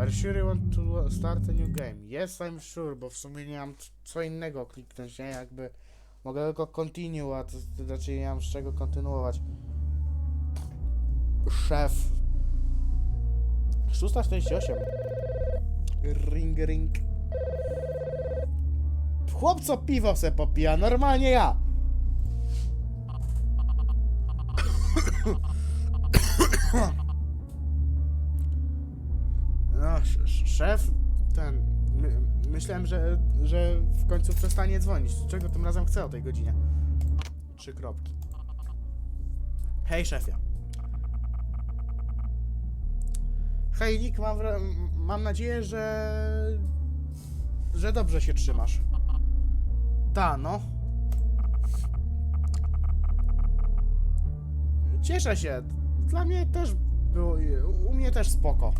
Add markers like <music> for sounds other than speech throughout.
Are you sure you want to start a new game? Yes, I'm sure, bo w sumie nie mam co innego kliknąć, nie? Jakby mogę tylko continue, a to, to znaczy nie mam z czego kontynuować. Szef. 648. Ring, ring. Chłop co piwo se popija, normalnie ja. Szef, ten. My, myślałem, że, że w końcu przestanie dzwonić. Czego tym razem chce o tej godzinie? Trzy kropki. Hej, szefie. Hej, Nick, mam, mam nadzieję, że. że dobrze się trzymasz. Ta, no. Cieszę się. Dla mnie też było. U mnie też spoko.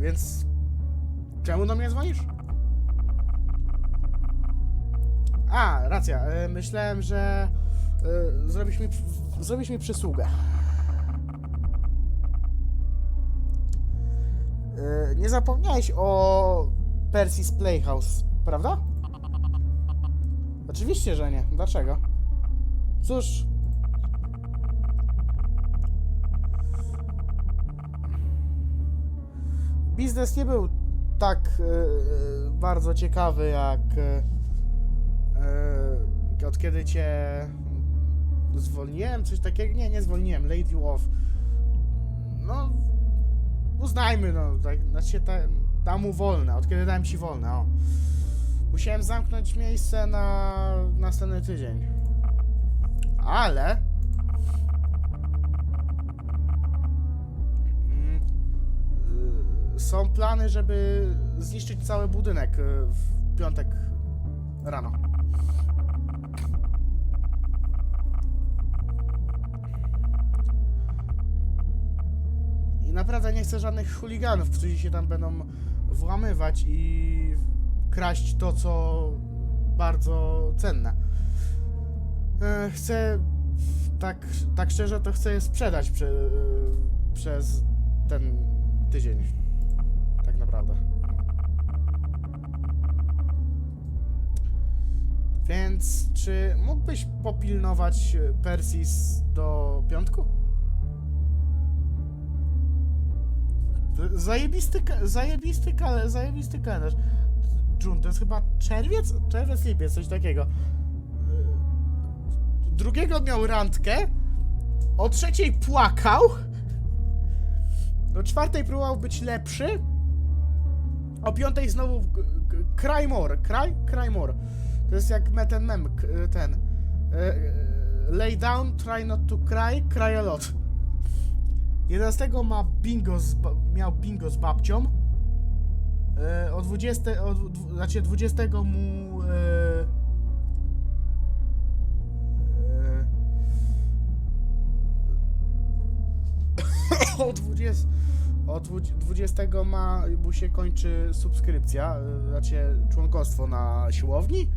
Więc. Czemu do mnie dzwonisz? A, racja. e, Myślałem, że. e, Zrobisz mi, zrobisz mi przysługę. E, Nie zapomniałeś o Percy's Playhouse, prawda? Oczywiście, że nie. Dlaczego? Cóż. Biznes nie był tak e, bardzo ciekawy jak e, e, od kiedy cię zwolniłem, coś takiego. Nie, nie zwolniłem, laid you off. No, uznajmy, no, tak, znaczy ta, dam mu wolne, od kiedy dałem ci wolne, o. Musiałem zamknąć miejsce na następny tydzień. Ale... Są plany, żeby zniszczyć cały budynek y, w piątek rano. I naprawdę nie chcę żadnych chuliganów, którzy się tam będą włamywać i kraść to, co bardzo cenne. E, Chcę, tak, tak szczerze, to chcę je sprzedać prze, przez ten tydzień. Naprawdę. Więc czy mógłbyś popilnować Persis do piątku? Zajebisty, zajebisty, zajebisty kalendarz. Jun, to jest chyba czerwiec? Czerwiec, lipiec, coś takiego. Drugiego miał randkę, o trzeciej płakał, do czwartej próbował być lepszy, o piątej znowu cry? Cry more. To jest jak me- ten mem, ten. Lay down, try not to cry, cry a lot. 11 ma bingo z, miał bingo z babcią. E, o 20, o, znaczy 20 mu e, e, <coughs> o 20 o dwu- 20 ma mu się kończy subskrypcja, e, znaczy członkostwo na siłowni,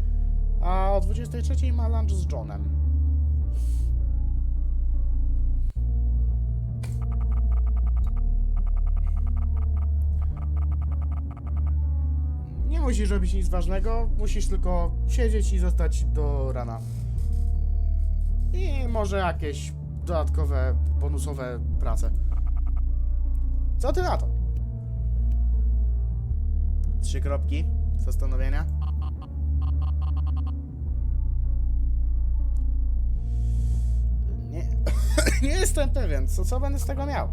a o 23 ma lunch z Johnem. Nie musisz robić nic ważnego, musisz tylko siedzieć i zostać do rana. I może jakieś dodatkowe, bonusowe prace. Co ty na to? Trzy kropki zastanowienia. Nie, <coughs> nie jestem pewien, co, co będę z tego miał.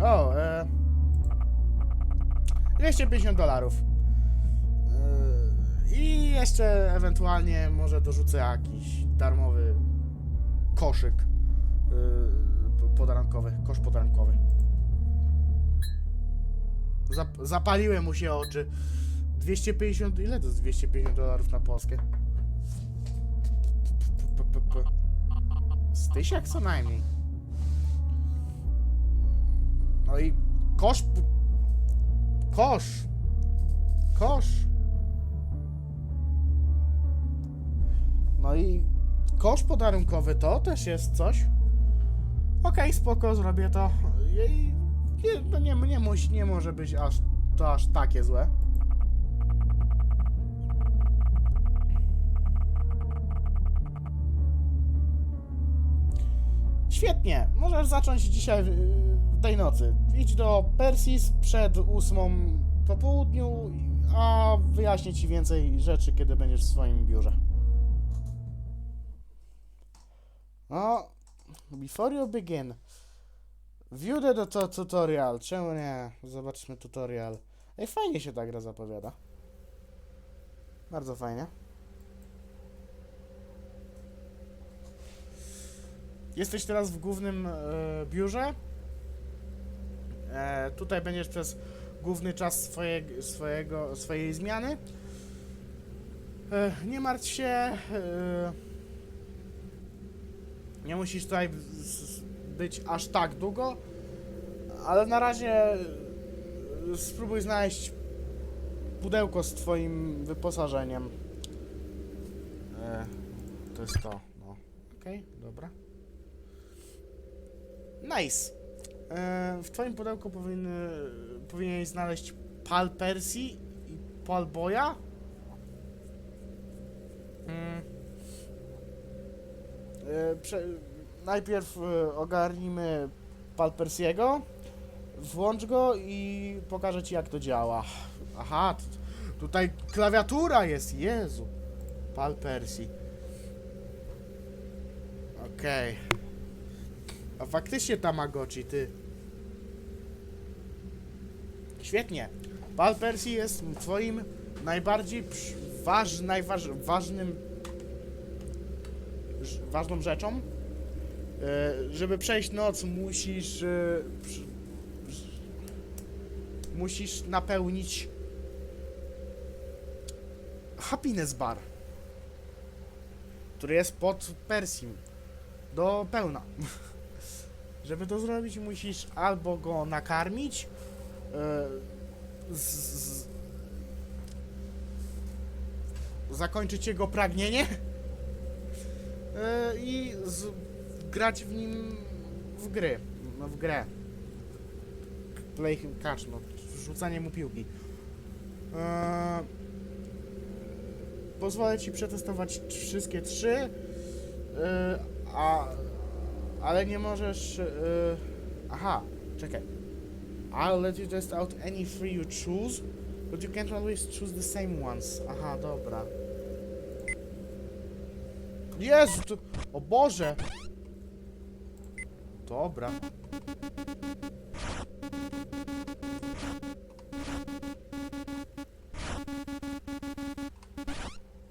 O, e... 250 dolarów. Yy, I jeszcze ewentualnie może dorzucę jakiś darmowy koszyk yy, podarankowy, kosz podarankowy. Zap zapaliły mu się oczy. 250, ile to jest 250 dolarów na polskie? P- p- p- Z tysiak co najmniej. No i kosz Kosz. Kosz. No i kosz podarunkowy to też jest coś. Okej, spoko, zrobię to. Nie, no nie, nie, musi, nie może być aż, to aż takie złe. Świetnie, możesz zacząć dzisiaj y, tej nocy. Idź do Persis przed ósmą po południu, a wyjaśnię ci więcej rzeczy, kiedy będziesz w swoim biurze. No, before you begin, view the to tutorial. Czemu nie? Zobaczmy tutorial. Ej, fajnie się ta gra zapowiada. Bardzo fajnie. Jesteś teraz w głównym e, biurze. E, tutaj będziesz przez główny czas swoje, swojego, swojej zmiany. E, nie martw się. E, nie musisz tutaj z- z- być aż tak długo, ale na razie spróbuj znaleźć pudełko z twoim wyposażeniem. E, to jest to, no. Okej, dobra. Nice. E, w twoim pudełku powinny, powinieneś znaleźć Pal i Pal Boya. Mm. E, prze, najpierw e, ogarnijmy Pal Persiego. Włącz go i pokażę ci jak to działa. Aha, tutaj klawiatura jest, Jezu. Pal Percy. Okej. A faktycznie Tamagotchi, ty. Świetnie. Pal Percy jest twoim najbardziej waż, najważ, ważnym ważną rzeczą. E, żeby przejść noc musisz e, musisz napełnić happiness bar, który jest pod Persim do pełna. <laughs> Żeby to zrobić, musisz albo go nakarmić, e, z, z, zakończyć jego pragnienie <laughs> i z, grać w nim w gry, no w grę. Play him catch, no, rzucanie mu piłki. E, pozwolę ci przetestować wszystkie trzy, e, a ale nie możesz. Yy... Aha, czekaj. I'll let you test out any three you choose, but you can't always choose the same ones. Aha, dobra. Jezu, to... O Boże! Dobra.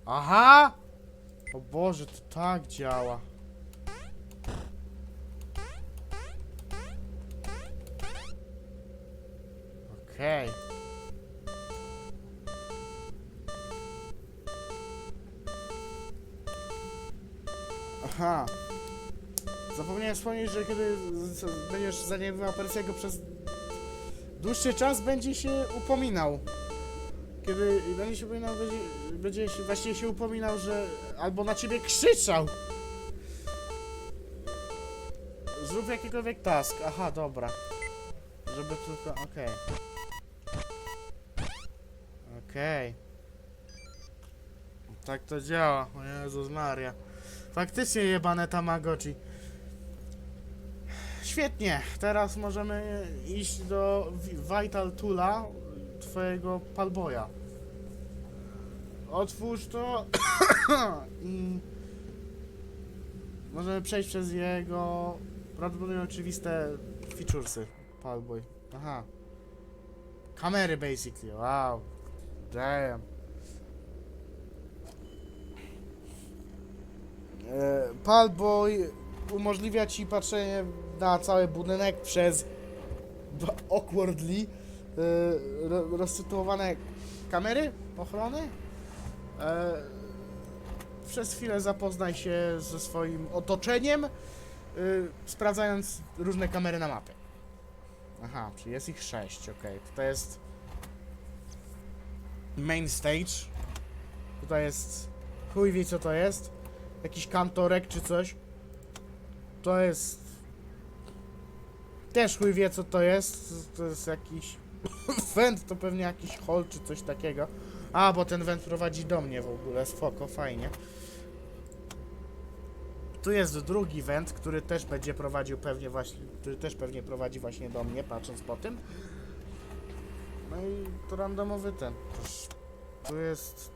Aha! O Boże, to tak działa. Z- będziesz zaniedbywał Persiego przez dłuższy czas, będzie się upominał. Kiedy będzie się upominał, będzie, będzie się, właściwie się upominał, że albo na ciebie krzyczał. Zrób jakikolwiek task. Aha, dobra. Żeby tylko... okej. Okej. Tak to działa. O Jezus Maria. Faktycznie jebane Tamagotchi. Świetnie. Teraz możemy iść do Vi- Vital Tula twojego palboja. Otwórz to <coughs> i możemy przejść przez jego prawdopodobnie oczywiste featuresy. Palboy. Aha. Kamery basically. Wow. Damn. E, Palboy umożliwia ci patrzenie na cały budynek przez awkwardly e, ro, rozsytuowane kamery ochrony. E, przez chwilę zapoznaj się ze swoim otoczeniem, e, sprawdzając różne kamery na mapie. Aha, czyli jest ich sześć, okej. Tutaj jest main stage. Tutaj jest chuj wie co to jest. Jakiś kantorek czy coś. To jest Też chuj wie co to jest. To jest jakiś <coughs> węd, to pewnie jakiś hol czy coś takiego. A, bo ten węd prowadzi do mnie w ogóle, spoko, fajnie. Tu jest drugi węd, który też będzie prowadził pewnie właśnie, który też pewnie prowadzi właśnie do mnie, patrząc po tym. No i to randomowy ten. Tu jest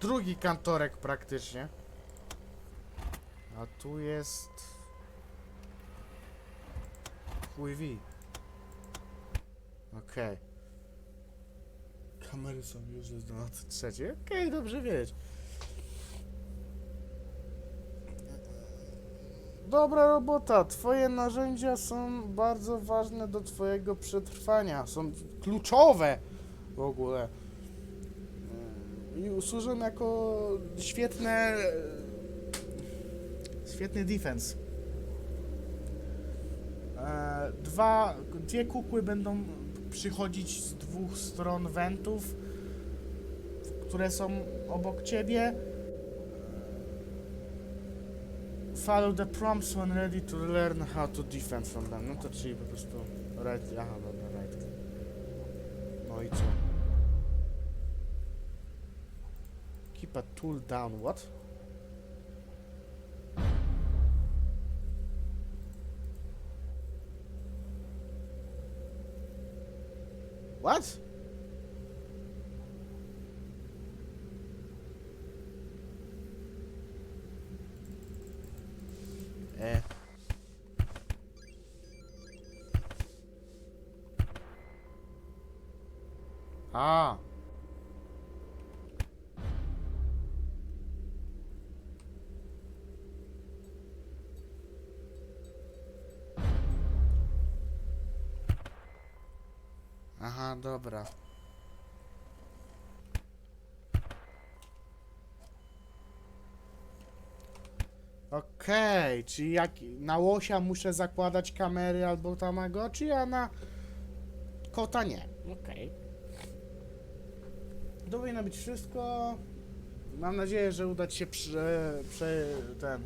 drugi kantorek praktycznie. A tu jest... Chuj wi. Okej. Kamery są useless do nocy trzeciej. Okej, dobrze wiedzieć. Dobra robota. Twoje narzędzia są bardzo ważne do twojego przetrwania. Są kluczowe w ogóle. I służą jako świetne... Świetny defense. Dwa, dwie kukły będą przychodzić z dwóch stron wentów, które są obok ciebie. Follow the prompts when ready to learn how to defend from them. No to czyli po prostu right, aha, dobra, right. No i co? Keep a tool down, what? What? Dobra. Okej, czyli jak na łosia muszę zakładać kamery albo tamagotchi, a na kota nie. Okej. To powinno być wszystko. Mam nadzieję, że uda ci się prze, prze, ten,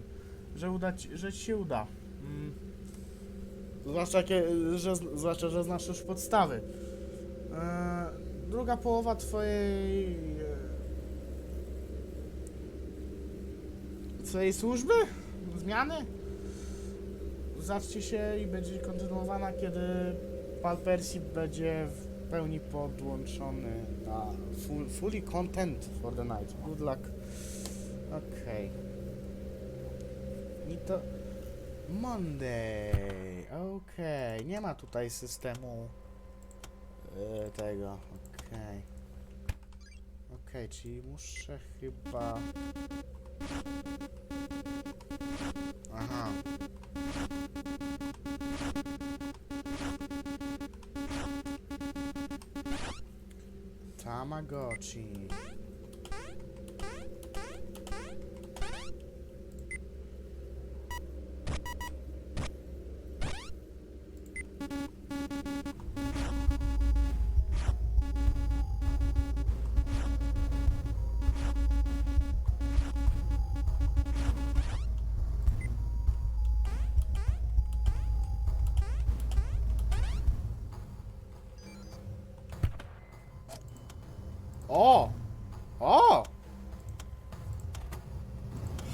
że udać, że ci się uda. Mm. Zwłaszcza, jakie, że, zwłaszcza, że znasz już podstawy. E, druga połowa twojej e, twojej służby? Zmiany? Zacznie się i będzie kontynuowana, kiedy pan Percy będzie w pełni podłączony na full, fully content for the night. Good luck. Okej. I to Monday. Okej. Nie ma tutaj systemu e, tego. Okej. Okej, czyli muszę chyba... Aha. Tamagotchi.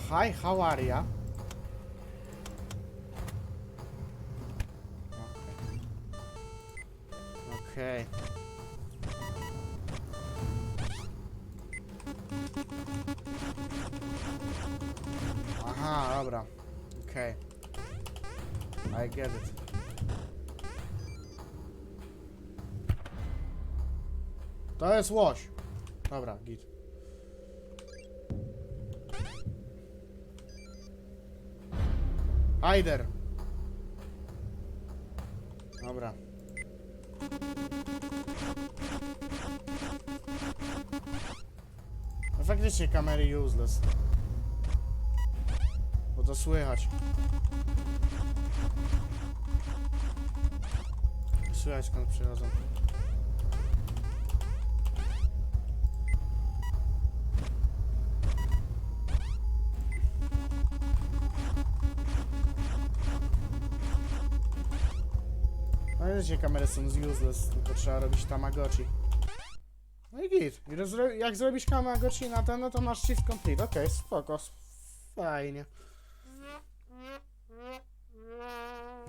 Hi, how are ya? Okej. Okay. Aha, dobra. Okej. Okay. I get it. To jest łoś. Dobra, git. Hider. Dobra. No faktycznie kamery useless. Bo to słychać. Słychać skąd przychodzą. Wiecie, kamery są useless, tylko trzeba robić Tamagotchi. No i git. Jak zrobisz Tamagotchi na ten, no to masz shift complete. Okej, spoko, s- fajnie.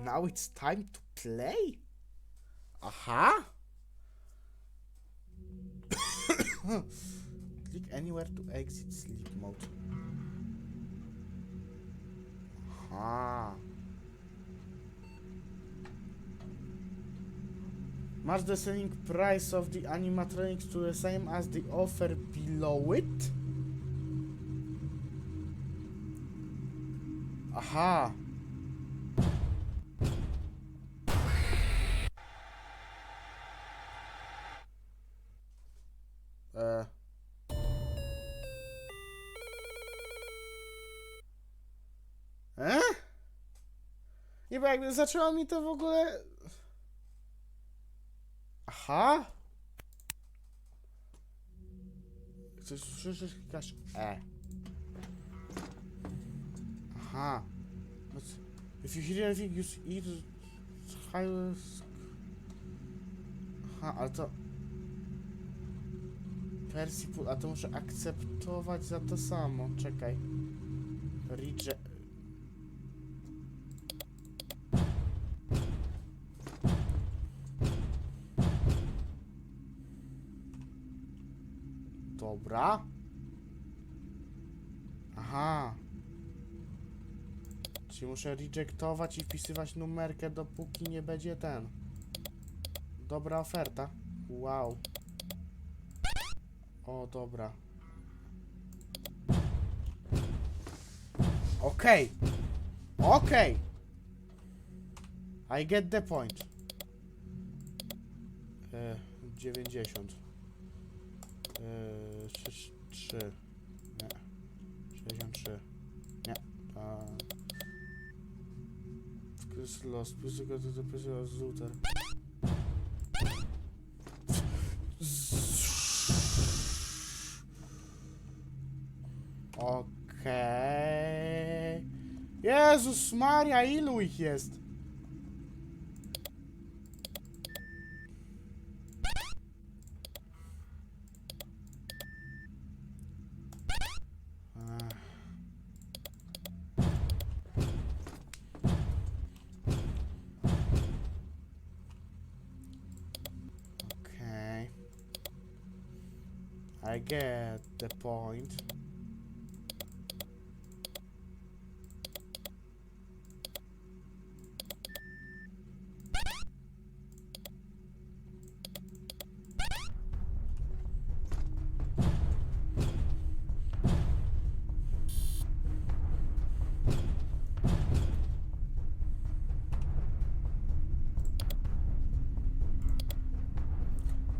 Now it's time to play? Aha! <coughs> Click anywhere to exit sleep mode. Aha. Match the selling price of the animatronics to the same as the offer below it? Aha. E. E? Nie, bo jakby zaczęło mi to w ogóle... Aha. Chcesz słyszysz klikasz E. Aha. No c- If you hear anything, use either high... Aha, ale to... Pól, a to muszę akceptować za to samo. Czekaj. Reject... Dobra. Aha. Czyli muszę rejectować i wpisywać numerkę, dopóki nie będzie ten. Dobra oferta. Wow. O, dobra. Okej. Okej. I get the point. E, 90. Eee, 3. Nie. 63. Nie. A... Skres lost. Physical to physical zooter. Okej. Jezus Maria, ilu ich jest? Ech. Okay. I get the point.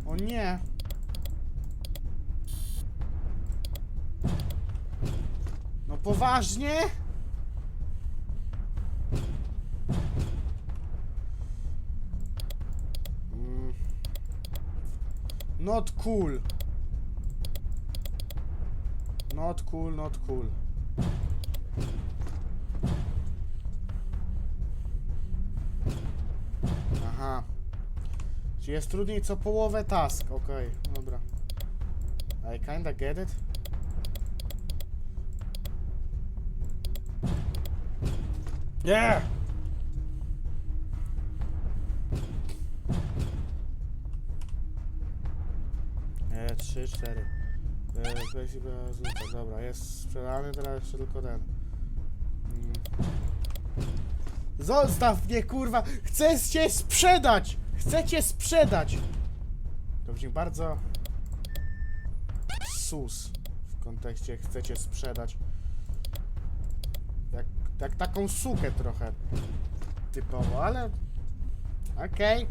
O nie! Poważnie? Mm. Not cool. Not cool, not cool. Aha. Czyli jest trudniej co połowę task, okej, dobra. I kinda get it. Nie! E, 3, 4. E, dobra, jest sprzedany, teraz jeszcze tylko ten. Mm. Zostaw mnie, kurwa! Chcę cię sprzedać! Chcę cię sprzedać! To brzmi bardzo... sus w kontekście chcecie sprzedać. Jak taką sukę trochę typowo, ale... Okej.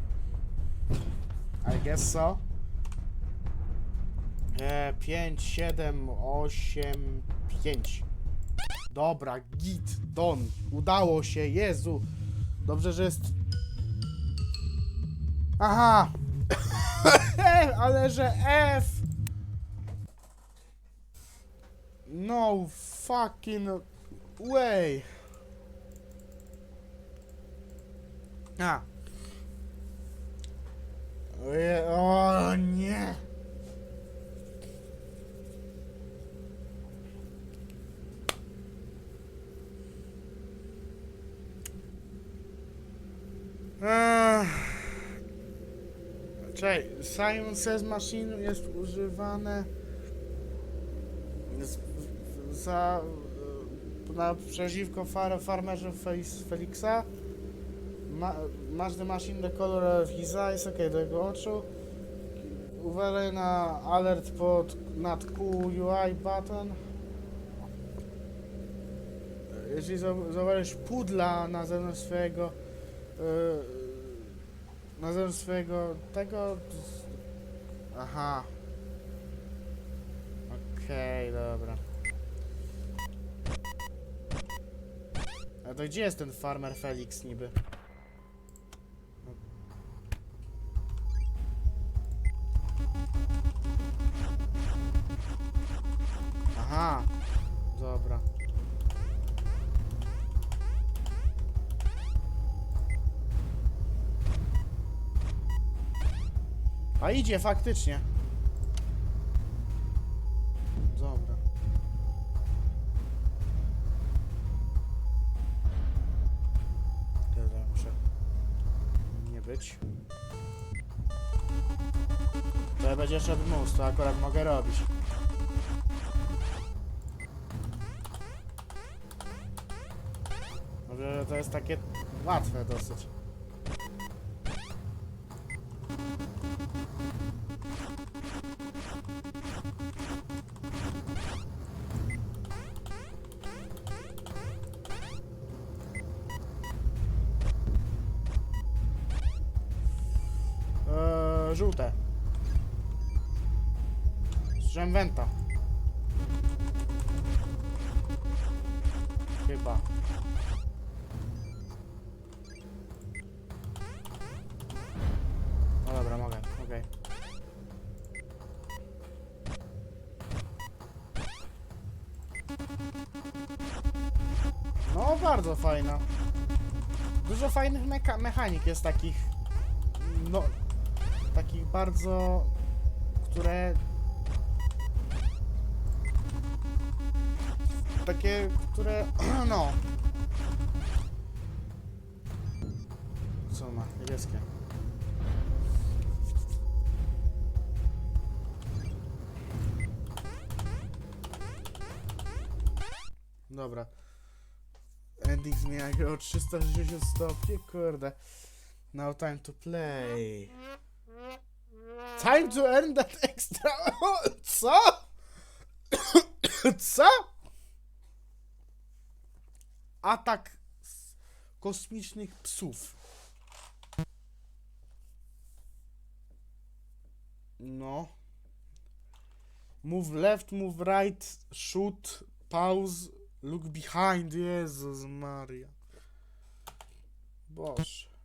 I guess so. E, 5, 7, 8, 5. Dobra, git, don. Udało się, Jezu. Dobrze, że jest... Aha! <coughs> Ale że F! No fucking way. A. O nie! Ech. Czekaj, Simon Says Machine jest używane za na, przeciwko far, farmerze Felix, Felixa. Ma, masz the machine the color of his eyes, ok, do jego oczu. Uważaj na alert pod nad QUI button. Jeśli zau- zauważysz pudla na zewnątrz swojego yy, na zewnątrz swojego tego aha okej, dobra a to gdzie jest ten farmer Felix niby? Idzie faktycznie. Dobra. Dobra, muszę nie być. To będzie szedł mus, to akurat mogę robić. Może to jest takie łatwe dosyć. Żółte. Strzęwęta. Chyba. No dobra, mogę, okej. No, bardzo fajna. Dużo fajnych mechanik jest takich bardzo, które takie, które, <clears throat> no. Co ma? Niebieskie. Dobra. Ending zmienia grę o 360 stopni, kurde. Now time to play. Time to earn that extra... <laughs> Co? <coughs> Co? Atak kosmicznych psów. No. Move left, move right, shoot, pause, look behind. Jezus Maria. Boże.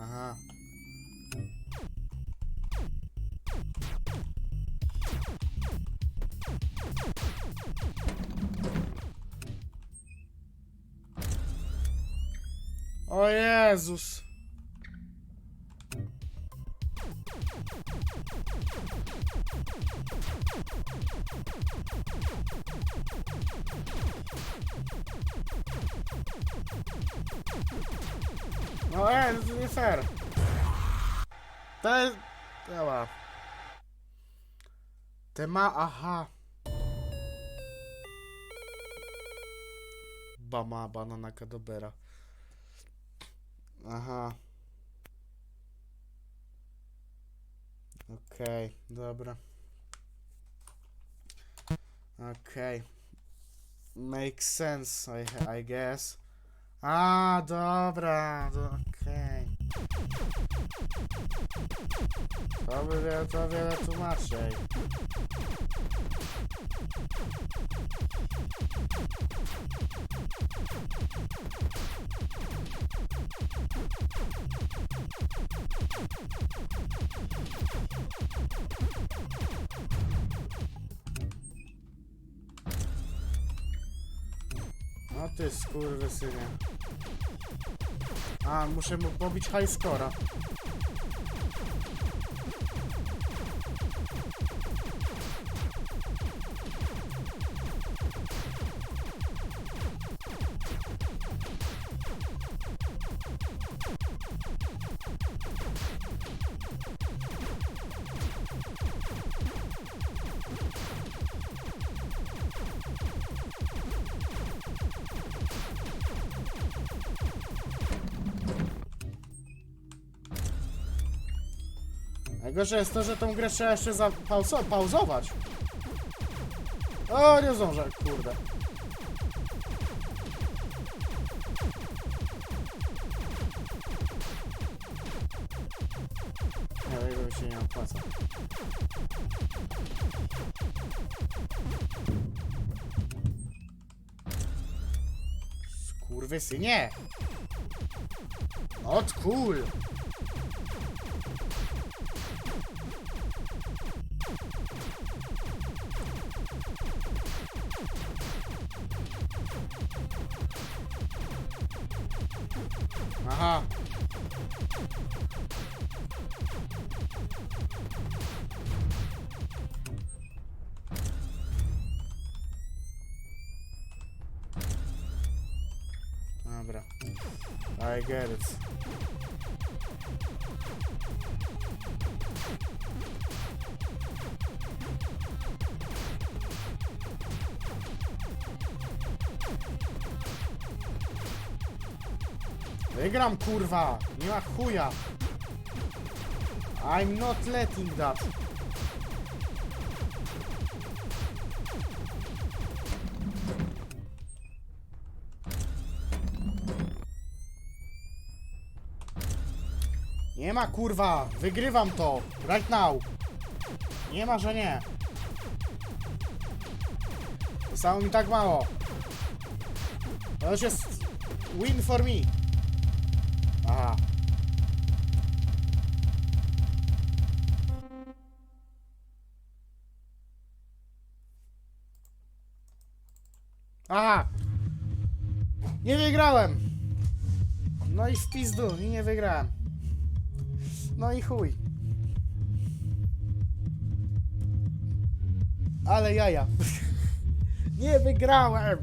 Aha. O Jezus. No e, to nie fair. To jest... Dobra. Te ma... Aha. Bama, banana kadobera. Aha. Okej, dobra. Okej. Makes sense, I, I guess. A, dobra, do- okej. To by wiele, to wiele tłumaczej. No ty skurwysynie. A, muszę mu pobić high scora. Najgorsze jest to, że tą grę trzeba jeszcze pauzować. O, nie zdążę, kurde. Tego mi się nie opłaca. Skurwysynie! Not cool! Aha. Dobra. I get it. Wygram kurwa! Nie ma chuja! I'm not letting that! Nie ma kurwa! Wygrywam to! Right now! Nie ma, że nie! Zostało mi tak mało! To już jest win for me! Aha. Aha! Nie wygrałem! No i w pizdu, i nie wygrałem. No i chuj. Ale jaja. <laughs> nie wygrałem!